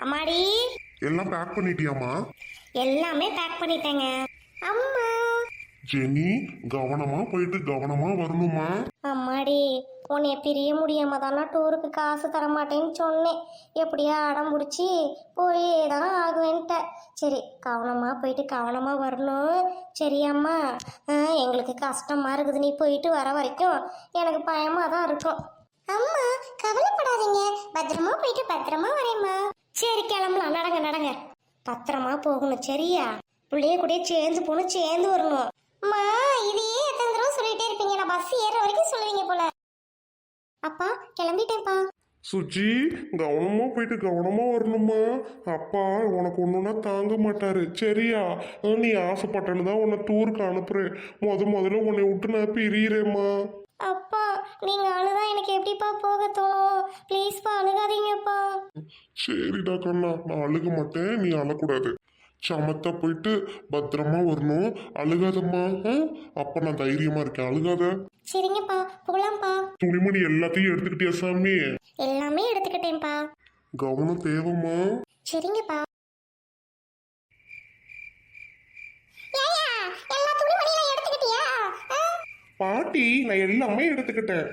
அம்மாடி. எல்லாம் பேக் பண்ணிட்டியாமா எல்லாமே பேக் பண்ணிட்டேங்க. அம்மா. ஜெனி கவனமா போயிட்டு கவனமா வரணுமா அம்மாடி உன்னைய பிரிய முடியாம தானே டூருக்கு காசு தர மாட்டேன்னு சொன்னேன். எப்படியா அடம் பிடிச்சி போய் தான் ஆகுவேன்ட்ட. சரி கவனமா போயிட்டு கவனமா வரணும். சரியாம்மா ஆ, எங்களுக்கு கஷ்டமா இருக்குது. நீ போயிட்டு வர வரைக்கும் எனக்கு பயமா தான் இருக்கும். அம்மா கவலைப்படாதீங்க. பத்திரமா போயிட்டு பத்திரமா வரேம்மா. சரி கிளம்பலாம். நடங்க நடங்க. பத்திரமா போகணும் சரியா? பிள்ளைய கூட சேர்ந்து போகணும் சேர்ந்து வரணும். அம்மா இதையே எத்தனை தடவை சொல்லிட்டே இருப்பீங்க. நான் பஸ் ஏற வரைக்கும் சொல்லுவீங்க போல. அப்பா கிளம்பிட்டேன்ப்பா. சுஜி கவனமா போயிட்டு கவனமா வரணுமா அப்பா உனக்கு ஒண்ணுன்னா தாங்க மாட்டாரு. சரியா? நீ ஆசைப்பட்டேன்னு தான் உன்னை டூருக்கு அனுப்புறேன். முத முதல்ல உன்னை விட்டு நான் பிரியிறேம்மா. அப்பா நீங்க அழுதா எனக்கு எப்படிப்பா போக தோணும் ப்ளீஸ்ப்பா அழுகாதீங்கப்பா. சரிடா கண்ணா நான் அழுக மாட்டேன் நீ அழக்கூடாது. சமத்தா போயிட்டு பத்திரமா வரணும். அழுகாதம்மா ஆ? அப்ப நான் தைரியமா இருக்கேன். அழுகாத. சரிங்கப்பா போலாம்ப்பா துணிமணி எல்லாத்தையும் எடுத்துக்கிட்டியா சாமி? எல்லாமே எடுத்துக்கிட்டேன்ப்பா. கவனம் தேவைம்மா. சரிங்கப்பா எல்லா துணிமணியும் எடுத்துக்கிட்டியா பாட்டி நான் எல்லாமே எடுத்துக்கிட்டேன்.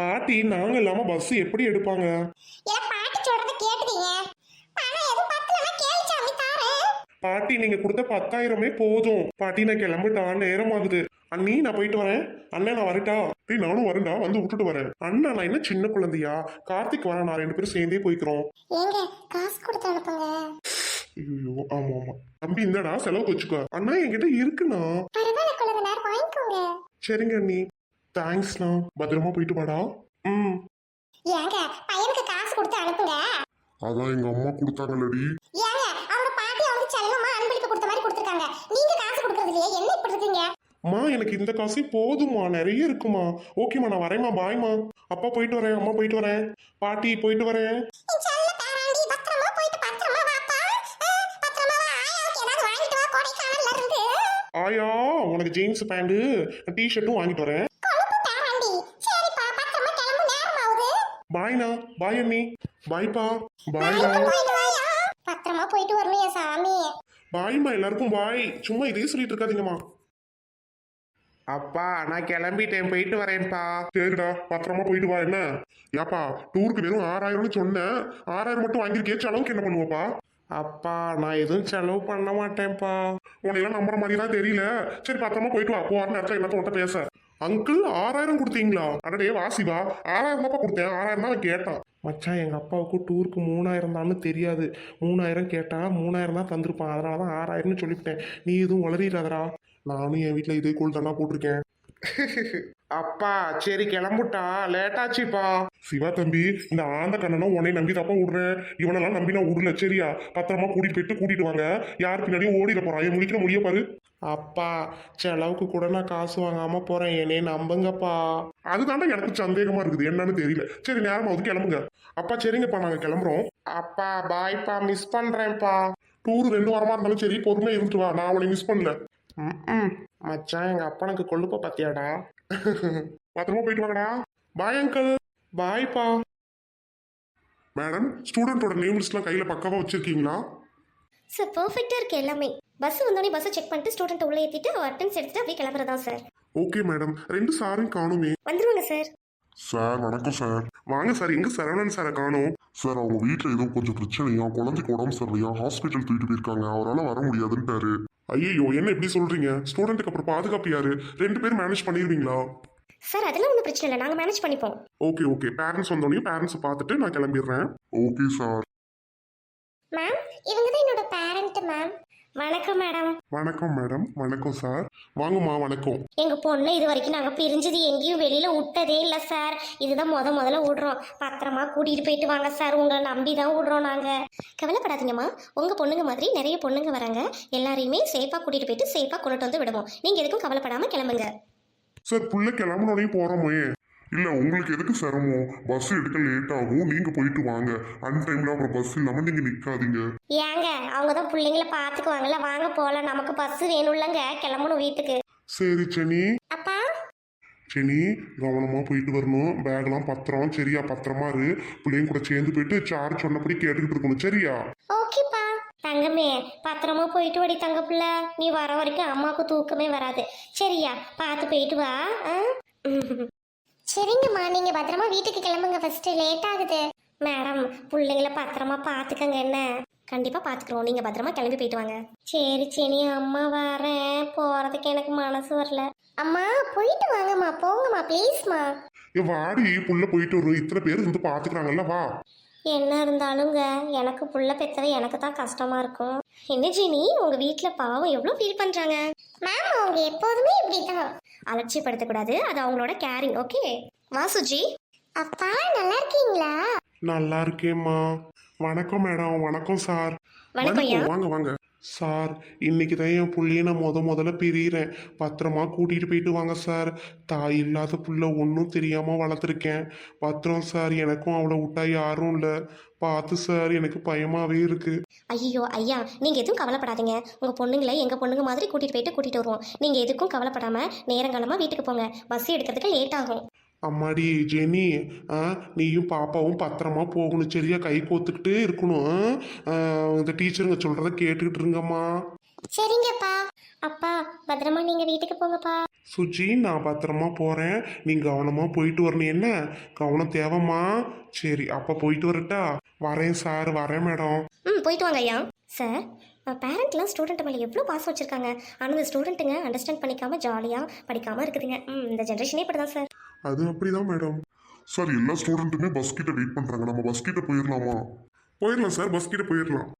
பாட்டி நாங்க இல்லாம பஸ் எப்படி எடுப்பாங்க? பாட்டு நீங்க கொடுத்த பத்தாயிரமே போதும். பாட்டி நான் கிளம்பிட்டா நேரம் ஆகுது அண்ணி நான் போயிட்டு வரேன். அண்ணன் நான் வரட்டா? டேய் நானும் வரேன்டா வந்து விட்டுட்டு வரேன். அண்ணா நான் என்ன சின்ன குழந்தையா? கார்த்திக் வரேன் நான் ரெண்டு பேரும் சேர்ந்தே போய்க்கிறோம். ஏங்க காசு கொடுத்து அனுப்புங்க. ஐயோ ஆமா ஆமா. தம்பி இந்தடா செலவுக்கு வச்சுக்கோ அண்ணா என்கிட்ட இருக்குண்ணா. பரவாயில்ல குழந்தை நேரம் வாங்கிக்கோங்க. சரிங்க அண்ணி. தேங்க்ஸ்ண்ணா பத்திரமா போயிட்டு வாடா. ம். ஏங்க பையனுக்கு காசு கொடுத்து அனுப்புங்க. அதான் எங்க அம்மா கொடுத்தாங்கல்லடி. ஏங்க அவங்க பாட்டி அவங்க செல்லமா அன்பளிப்பு கொடுத்த மாதிரி கொடுத்துருக்காங்க. நீங்க காசு கொடுக்கறது இல்லையே என்ன இப்படி இருக்கீங்க? அம்மா எனக்கு இந்த காசே போதுமா நிறைய இருக்குமா. ஓகேம்மா நான் வரேம்மா. பாய்மா அப்பா போயிட்டு வரேன் அம்மா போயிட்டு வரேன். பாட்டி போயிட்டு வரேன். ஆயா உனக்கு ஜீன்ஸ் பேண்ட் டிஷர்ட்டும் வாங்கிட்டு வரேன். பாய்ண்ணா பாய் அண்ணி. பாய்ப்பா பாய்டா பத்திரமா போயிட்டு வரணும் என் சாமி பாய்மா எல்லாருக்கும் பாய் சும்மா இதே சொல்லிட்டு இருக்காதீங்கம்மா. அப்பா நான் கிளம்பிட்டேன். போயிட்டு வரேன்ப்பா. சரிடா பத்திரமா போயிட்டு வா என்ன? ஏப்பா டூருக்கு வெறும் ஆறாயிரம்னு சொன்னேன். ஆறாயிரம் மட்டும் வாங்கியிருக்கே செலவுக்கு என்ன பண்ணுவப்பா? அப்பா நான் எதுவும் செலவு பண்ண மாட்டேன்ப்பா. உன்னையெல்லாம் நம்புற மாதிரி தான் தெரியல. சரி பத்திரமா போயிட்டு வா. போற நேரத்தில் என்னத்த உன்ட்ட பேச. அங்கிள் ஆறாயிரம் கொடுத்தீங்களா? அடடே வாசிவா ஆறாயிரம் தான்ப்பா கொடுத்தேன். ஆறாயிரம் தான் கேட்டான். மச்சான் எங்கள் அப்பாவுக்கு டூருக்கு மூணாயிரம் தான்னு தெரியாது. மூணாயிரம் கேட்டா மூணாயிரம் தான் தந்திருப்பான். அதனால தான் ஆறாயிரம்னு சொல்லிவிட்டேன். நீ எதுவும் வளரிடாதரா நானும் என் வீட்டில் இதே கூழ் தானா போட்டிருக்கேன். அப்பா சரி கிளம்புட்டா. லேட்டாச்சுப்பா. சிவா தம்பி இந்த ஆந்த கண்ணனும் உன்னை நம்பி தப்பா விடுறேன். இவனெல்லாம் நம்பி நான் விடல சரியா? பத்திரமா கூட்டிட்டு போயிட்டு கூட்டிட்டு வாங்க. யார் பின்னாடியும் ஓடிட போறான். என் முடிக்கிற முடிய பாரு. அப்பா செலவுக்கு கூட நான் காசு வாங்காம போறேன். என்னே நம்புங்கப்பா. அதுதாண்டா எனக்கு சந்தேகமா இருக்குது. என்னன்னு தெரியல. சரி நேரமா வந்து கிளம்புங்க. அப்பா சரிங்கப்பா நாங்க கிளம்புறோம். அப்பா பாய்ப்பா மிஸ் பண்றேன்ப்பா. டூர் ரெண்டு வாரமா இருந்தாலும் சரி பொறுமையா இருந்துட்டு வா. நான் அவளை மிஸ் பண்ணல. ம் மச்சான் எங்க அப்பனுக்கு கொழுப்ப பத்தியாடா? பத்திரமா போயிட்டு வாங்கடா. பாய் அங்கிள் பாய்ப்பா மேடம் ஸ்டூடெண்டோட நேம் லிஸ்ட்லாம் கையில பக்காவா வச்சிருக்கீங்களா? சார் பர்ஃபெக்டாக இருக்கு எல்லாமே. பஸ் வந்தோடனே பஸ்ஸை செக் பண்ணிட்டு ஸ்டூடெண்ட் உள்ளே ஏற்றிட்டு அட்டன்ஸ் எடுத்துட்டு அப்படியே கிளம்புறதா சார் ஓகே மேடம் ரெண்டு சாரும் காணுமே. வந்துருவாங்க சார் சார் வணக்கம் சார் வாங்க சார் எங்க சரவணன் சாரை காணும்? சார் அவங்க வீட்டில் ஏதோ கொஞ்சம் பிரச்சனையா? குழந்தைக்கு உடம்பு சரியில்லையா? ஹாஸ்பிட்டல் தூக்கிட்டு போயிருக்காங்க. அவரால் வர முடியாதுன்ட்டாரு. ஐயோ என்ன இப்படி சொல்றீங்க? ஸ்டூடெண்ட்டுக்கு அப்புறம் பாதுகாப்பு யாரு? ரெண்டு பேரும் மேனேஜ் பண்ணிடுவீங்களா சார் அதெல்லாம் ஒன்றும் பிரச்சனை இல்லை. நாங்கள் மேனேஜ் பண்ணிப்போம். ஓகே ஓகே பேரண்ட்ஸ் வந்தோடனே பேரண்ட்ஸ் பார்த்துட்டு நான் கிளம்பிடுறேன். ஓகே சார் மேம் இவங்க தான் என்னோட பேரண்ட் மேம் வணக்கம் மேடம். வணக்கம் மேடம். வணக்கம் சார். வாங்கம்மா வணக்கம். எங்க பொண்ணு இது வரைக்கும் நாங்க பிரிஞ்சது எங்கேயும் வெளியில விட்டதே இல்ல சார். இதுதான் முத முதல்ல விடுறோம். பத்திரமா கூட்டிட்டு போயிட்டு வாங்க சார். உங்களை நம்பி தான் விடுறோம் நாங்க. கவலைப்படாதீங்கம்மா. உங்க பொண்ணுங்க மாதிரி நிறைய பொண்ணுங்க வராங்க. எல்லாரையுமே சேஃபா கூட்டிட்டு போயிட்டு சேஃபா கொண்டுட்டு வந்து விடுவோம். நீங்க எதுக்கும் கவலைப்படாம கிளம்புங்க. சார் புள்ள கிளம்புனோடனே போறோமே. இல்ல உங்களுக்கு எதுக்கு சிரமம்? பஸ் எடுக்க லேட் ஆகும் நீங்க போயிட்டு வாங்க. அன் டைம்ல அப்புறம் பஸ் இல்லாம நீங்க நிக்காதீங்க. ஏங்க அவங்க தான் பிள்ளைங்கள பாத்துக்குவாங்கல்ல வாங்க போகலாம் நமக்கு பஸ் வேணும்லங்க கிளம்பணும் வீட்டுக்கு. சரி சனி. அப்பா? சரி கவனமா போயிட்டு வரணும். பேக்லாம் பத்திரம். சரியா பத்திரமா இரு. பிள்ளைங்க கூட சேர்ந்து போயிட்டு சார் சொன்னபடி கேட்டுக்கிட்டு இருக்கணும். சரியா? ஓகேப்பா. தங்கமே பத்திரமா போயிட்டு வாடி தங்க புள்ள. நீ வர வரைக்கும் அம்மாவுக்கு தூக்கமே வராது. சரியா பார்த்து போயிட்டு வா ஆ? சரிங்கம்மா நீங்க பத்திரமா வீட்டுக்கு கிளம்புங்க. ஃபர்ஸ்ட் லேட் ஆகுது. மேடம் பிள்ளைங்கள பத்திரமா பார்த்துக்கங்க என்ன? கண்டிப்பா பாத்துக்கிறோம் நீங்க பத்திரமா கிளம்பி போயிட்டு வாங்க. சரி சரி அம்மா வரேன். போறதுக்கு எனக்கு மனசு வரல. அம்மா போயிட்டு வாங்கம்மா. போங்கம்மா ப்ளீஸ்மா ஏ வாடி புள்ள போயிட்டு வரும் இத்தனை பேர் இருந்து பாத்துக்கிறாங்கல்ல வா. என்ன இருந்தாலுங்க எனக்கு புள்ள பெத்தது எனக்கு தான் கஷ்டமா இருக்கும். என்ன ஜீனி உங்க வீட்ல பாவம் எவ்வளவு ஃபீல் பண்றாங்க? மேம் அவங்க எப்போதுமே இப்படிதான் அலட்சியப்படுத்தக்கூடாது அது அவங்களோட கேரிங் ஓகே வா சுஜி. அப்பா நல்லா இருக்கீங்களா? நல்லா இருக்கேம்மா வணக்கம் மேடம் வணக்கம் சார் வணக்கம் ஐயா. வாங்க வாங்க. சார் இன்னைக்கு தான் என் பிள்ளைய நான் முத முதல்ல பிரியிறேன். பத்திரமா கூட்டிகிட்டு போயிட்டு வாங்க சார் தாய் இல்லாத புள்ள ஒன்றும் தெரியாமல் வளர்த்துருக்கேன். பத்திரம் சார் எனக்கும் அவளை விட்டா யாரும் இல்லை. பார்த்து சார் எனக்கு பயமாகவே இருக்கு. ஐயோ ஐயா நீங்க எதுவும் கவலைப்படாதீங்க. உங்க பொண்ணுங்களை எங்க பொண்ணுங்க மாதிரி கூட்டிட்டு போயிட்டு கூட்டிட்டு வருவோம். நீங்க எதுக்கும் கவலைப்படாம நேரங்காலமா வீட்டுக்கு போங்க. பஸ் எடுக்கிறதுக்கு லேட் ஆகும். அம்மாடி ஜெனி ஆ நீயும் பாப்பாவும் பத்திரமா போகணும். சரியா கை கோத்துக்கிட்டே இருக்கணும். ஆ? ஆ, இந்த டீச்சருங்க சொல்கிறத கேட்டுக்கிட்டு இருங்கம்மா. சரிங்கப்பா. அப்பா பத்திரமா நீங்க வீட்டுக்கு போங்கப்பா. சுஜி நான் பத்திரமா போகிறேன் நீ கவனமாக போயிட்டு வரணும். என்ன? கவனம் தேவைம்மா? சரி அப்போ போயிட்டு வரட்டா? வரேன் சார் வரேன் மேடம். ம் போயிட்டு வாங்க ஐயா. சார் பேரண்ட்லாம் ஸ்டூடெண்ட் மேலே எவ்வளோ பாசம் வச்சிருக்காங்க. ஆனால் இந்த ஸ்டூடெண்ட்டுங்க அண்டர்ஸ்டாண்ட் பண்ணிக்காம ஜாலியாக படிக்காம இருக்குதுங்க. ம் இந்த ஜென்ரேஷனே இப்படி தான் சார். அது அப்படிதான் மேடம் சார் எல்லா ஸ்டூடெண்ட்டுமே பஸ் கிட்ட வெயிட் பண்றாங்க. நம்ம பஸ் கிட்ட போயிடலாமா போயிடலாம் சார் பஸ் கிட்ட போயிடலாம்